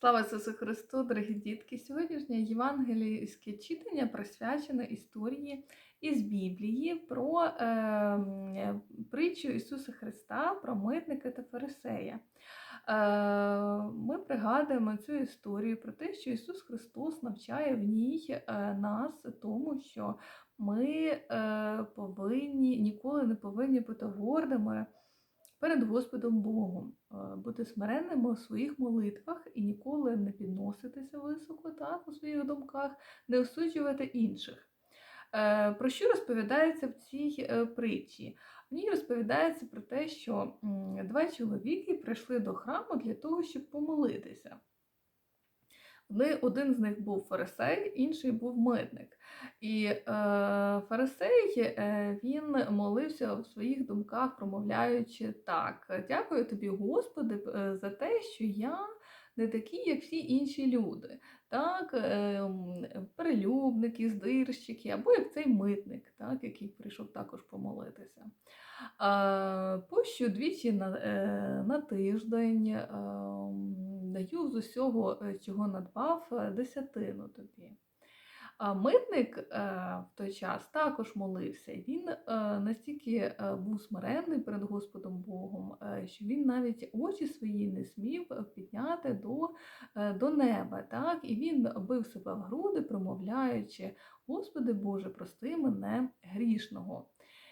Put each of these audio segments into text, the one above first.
Слава Ісусу Христу, дорогі дітки! Сьогоднішнє євангелійське читання присвячене історії із Біблії про е, притчу Ісуса Христа про митника та фарисея. Е, ми пригадуємо цю історію про те, що Ісус Христос навчає в ній е, нас тому, що ми е, повинні ніколи не повинні бути гордими перед Господом Богом, е, бути смиренними у своїх молитвах і ніколи не підноситися високо так, у своїх думках, не осуджувати інших. Е, Про що розповідається в цій е, притчі? В ній розповідається про те, що два чоловіки прийшли до храму для того, щоб помолитися. Вони, один з них був фарисей, інший був митник. І е, фарисей е, він молився в своїх думках, промовляючи так: дякую тобі, Господи, е, за те, що я не такий, як всі інші люди. Так, е, перелюбники, здирщики, або як цей митник, так, який прийшов також помолитися. А, Пощу двічі на, е, на тиждень, е, м, даю з усього, е, чого надбав, е, десятину тобі. Митник е, в той час також молився. Він настільки був смиренний перед Господом Богом, що він навіть очі свої не смів підняти до, до неба. Так? І він бив себе в груди, промовляючи: Господи Боже, прости мене грішного.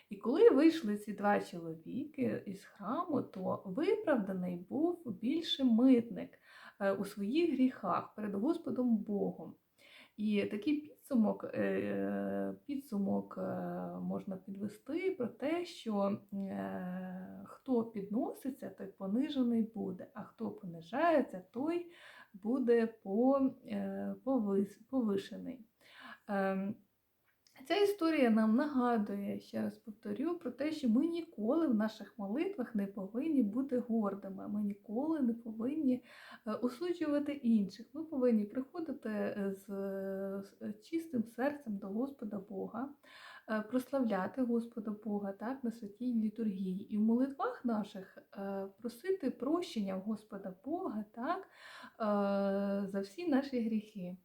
І коли вийшли ці два чоловіки із храму, то виправданий був більше митник е, у своїх гріхах перед Господом Богом. І такий підсумок, е, підсумок е, можна підвести про те, що хто підноситься, той понижений буде, а хто понижається, той буде повишений. Ця історія нам нагадує, ще раз повторю, про те, що ми ніколи в наших молитвах не повинні бути гордими. Ми ніколи не повинні е, осуджувати інших. Ми повинні приходити е, з, з чистим серцем до Господа Бога, е, прославляти Господа Бога так, на святій літургії. І в молитвах наших е, просити прощення в Господа Бога так, е, за всі наші гріхи.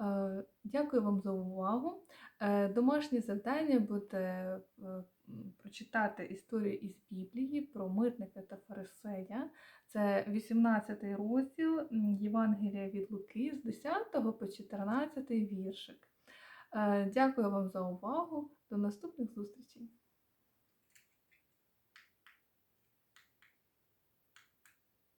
Е, Дякую вам за увагу. Е, Домашнє завдання буде е, прочитати історію із Біблії про митника та фарисея. Це 18 розділ Євангелія від Луки з 10 по 14 віршик. Дякую вам за увагу. До наступних зустрічей!